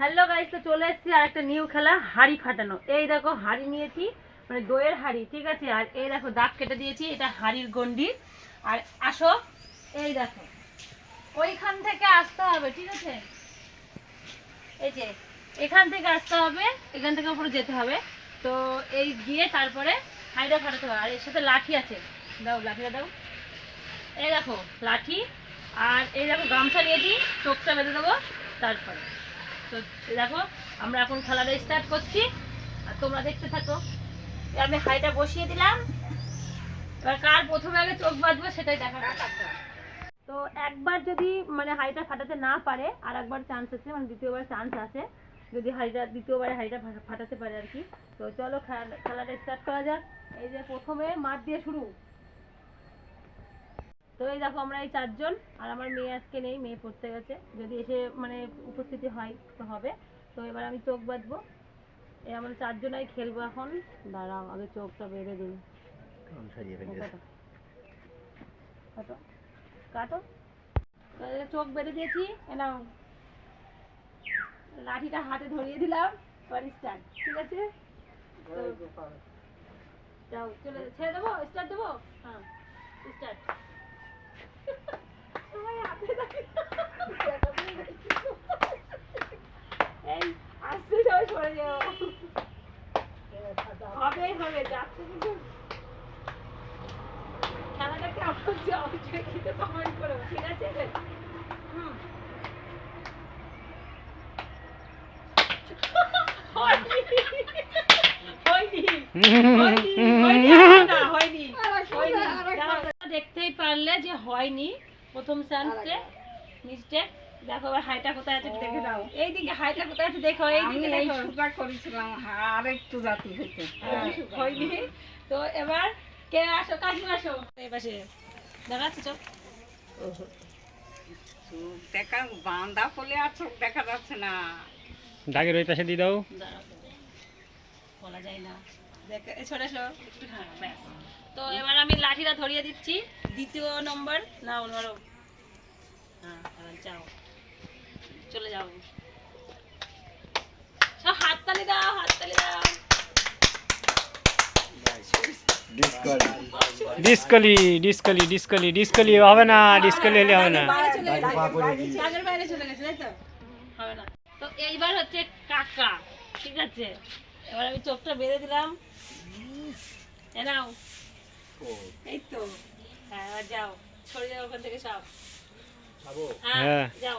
Hello guys তো চলে এসেছি আর একটা নিউ খেলা, হাড়ি ফাটানো। এই দেখো, হাড়ি নিয়েছি মানে দইয়ের হাড়ি, ঠিক আছে? আর এই দেখো, দাগ কেটে দিয়েছি, এটা হাড়ির গন্ডি। আর আসো, এই দেখো, ওইখান থেকে আসতে হবে, ঠিক আছে? এই যে, এখান থেকে আসতে হবে, এখান থেকে উপরে যেতে হবে। তো এই গিয়ে তারপরে হাড়িটা ফাটাতে হবে। আর এর সাথে লাঠি আছে। দাও, লাঠিটা দাও। এই দেখো, লাঠি। আর এই দেখো, গামছা নিয়েছি, চোখটা বেঁধে দেবো, তারপরে। তো দেখো, আমরা এখন খেলাটা স্টার্ট করছি। আর তোমরা দেখতে থাকো। আমি হাইটা বসিয়ে দিলাম। এবার কার প্রথমে আগে চোখ বাঁধবে সেটাই দেখা তো একবার যদি মানে হাইটা ফাটাতে না পারে, আর একবার চান্স আছে মানে দ্বিতীয়বার চান্স আছে, যদি হাইটা দ্বিতীয়বারে হাইটা ফাটাতে পারে আর কি। তো চলো খেলা- খেলাটা স্টার্ট করা যাক। এই যে প্রথমে মাঠ দিয়ে শুরু। তো এই দেখো আমরা এই চারজন আর আমার মেয়ে আজকে নেই মেয়ে পড়তে গেছে। যদি এসে মানে উপস্থিতি হয় তো হবে। তো এবার আমি চোখ বাঁধবো। এই আমরা চারজনাই খেলব এখন। দাঁড়াও আগে চোখটা বেঁধে দিই। কাটো। কাটো। চোখ বেঁধে দিয়েছি। এ নাও। লাঠিটা হাতে ধরিয়ে দিলাম। স্টার্ট ঠিক আছে? তো যাও চলে ছেড়ে দেবো? স্টার্ট দেবো? হ্যাঁ স্টার্ট এই আস্তে যাও সরে যাও হবে হবে যাচ্ছে কিছু দেখতেই পারলে যে হয়নি প্রথম চান্সে মিস্টেক দেখো এবার হাইটা কোথায় আছে দেখে দাও এইদিকে হাইটা কোথায় আছে দেখো এইদিকে দেখো সুতা করেছিলাম আর একটু জাতি হইতে হ্যাঁ, হয়নি তো এবার কে আসো কাজু আসো এই পাশে দেখাচ্ছি? চোখ দেখা বাঁধা ফলে আর চোখ দেখা যাচ্ছে না। দাগের ওই পাশে দিয়ে দাও। বলা যায় না। দেখে এই সরে এসো একটু হ্যাঁ ব্যাস। তো এবার আমি লাঠিটা ধরিয়ে দিচ্ছি। দ্বিতীয় নম্বর। নাও ধরো হ্যাঁ যাও। চলে যাও সব হাততালি দাও হাততালি দাও ডিসকলি ডিসকলি ডিসকলি ডিসকলি হবে না ডিসকলি হলে হবে না তো হবে না তো এইবার হচ্ছে কাকা ঠিক আছে এবার আমি চোখটা বেঁধে দিলাম এ নাও এই তো হ্যাঁ এবার যাও সরে যাও ওখান থেকে সব হ্যাঁ হ্যাঁ যাও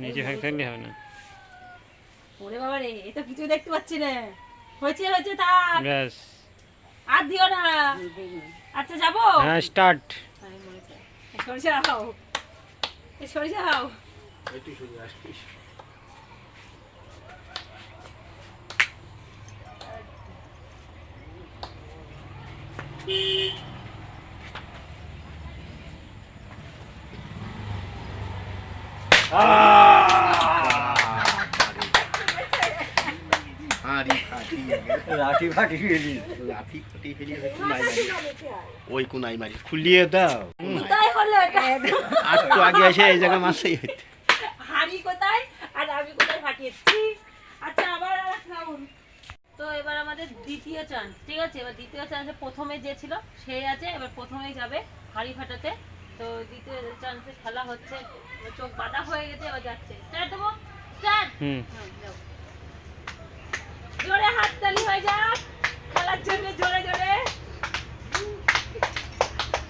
নিচে ফাঁক থাকলে হবে না। ওরে বাবা রে এ তো কিছু দেখতে পাচ্ছি না। হয়েছে হয়েছে থাক। ব্যাস। আর দিও না। আচ্ছা যাব? হ্যাঁ স্টার্ট আরে মরেছে। এই সরে যাও। এই সরে যাও। লাঠি ফাটি ফেলি লাঠি ফাটি ফেলি ওই কোনাই মারি খুলিয়ে দাও আর তো আগে এসে এই জায়গা মাসেই হইতে হাড়ি কোথায় আর আমি কোথায় ফাটিয়েছি আচ্ছা আবার তো এবার আমাদের দ্বিতীয় চান্স ঠিক আছে এবার দ্বিতীয় চান্সে প্রথমে যে ছিল সে আছে এবার প্রথমেই যাবে হাড়ি ফাটাতে তো দ্বিতীয় চান্সে খেলা হচ্ছে চোখ বাঁধা হয়ে গেছে এবার যাচ্ছে। স্টার্ট দেবো? স্টার্ট? হুম জোরে হাততালি হয়ে যাক খেলার জন্য জোরে জোরে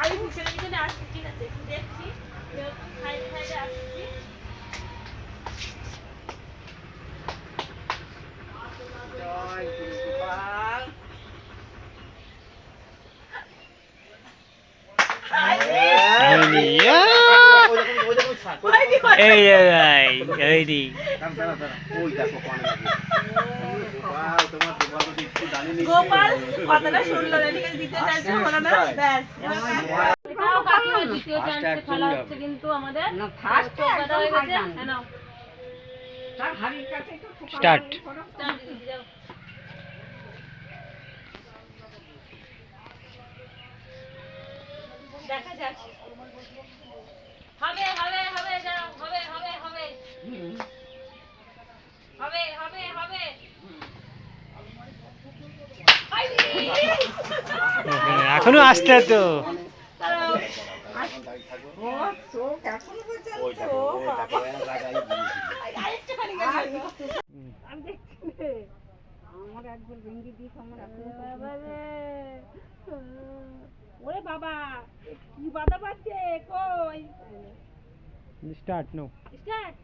আমি পিছনে পিছনে আসছি ঠিক আছে একটু দেখছি সাইডে সাইডে আসছি এই ভাই এই দি ওই দেখো গোপাল কথাটা শুনলো না ঠিক আছে দ্বিতীয় চান্সে হলো না ব্যাস এবার এটাও কাকিমা দ্বিতীয় চান্সে খেলা হচ্ছে কিন্তু আমাদের না ফার্স্ট চোখ বাঁধা হয়ে গেছে হ্যাঁ নাও তার হাড়ির কাছে একটু ঠোকা Start. লাগি করো। চান্স দিতে যাও দেখা যাক হবে হবে হবে যাও হবে হবে হবে হবে হবে হবে আইনি! এখনও আসতে তো দাঁড়াও। ও চোখ এখন পর্যন্ত ওই দেখো ওই দেখো এরা জায়গায় আরেকটুখানি গেছে। আমি দেখছি রে। আমার একবার আমার এখন। ওরে বাবা কি বাধা পাচ্ছে কই স্টার্ট স্টার্ট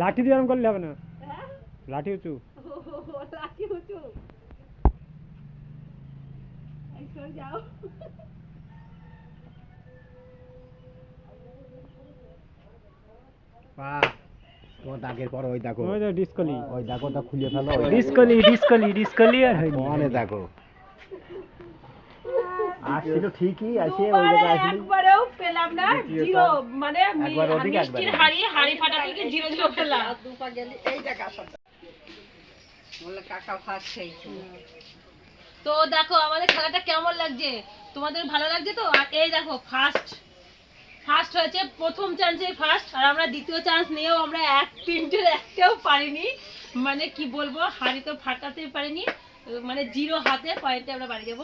লাঠি দিয়ে এরকম করলে হবে না? লাঠি উঁচু। লাঠি উঁচু। যাও। তোমার দাগের পর ওই দেখো। ওই তো ডিসকলি ওই দেখো তা খুলে ফেলো। ডিসকলি ডিসকলি ডিসকলি আর হয়নি। দেখো। আসছিল ঠিকই আসে ওই জায়গায় আসলে। একবারেও পেলাম না জিরো মানে একবার ওদিকে, একবার মিষ্টির। হাড়ি হাড়ি ফাটা থেকে জিরো জিরো পেলাম। দুপা গেলি এই জায়গা সব বলে কাকা হয়েছে তো দেখো আমাদের খেলাটা কেমন লাগছে? তোমাদের ভালো লাগছে তো? আর এই দেখো ফার্স্ট ফার্স্ট হয়েছে প্রথম চান্সে ফার্স্ট আর আমরা দ্বিতীয় চান্স নিয়েও আমরা এক তিনটের একটাও পারিনি। মানে কি বলব হাড়ি তো ফাটাতে পারিনি। মানে জিরো হাতে পয়েন্টে আমরা বাড়ি যাব।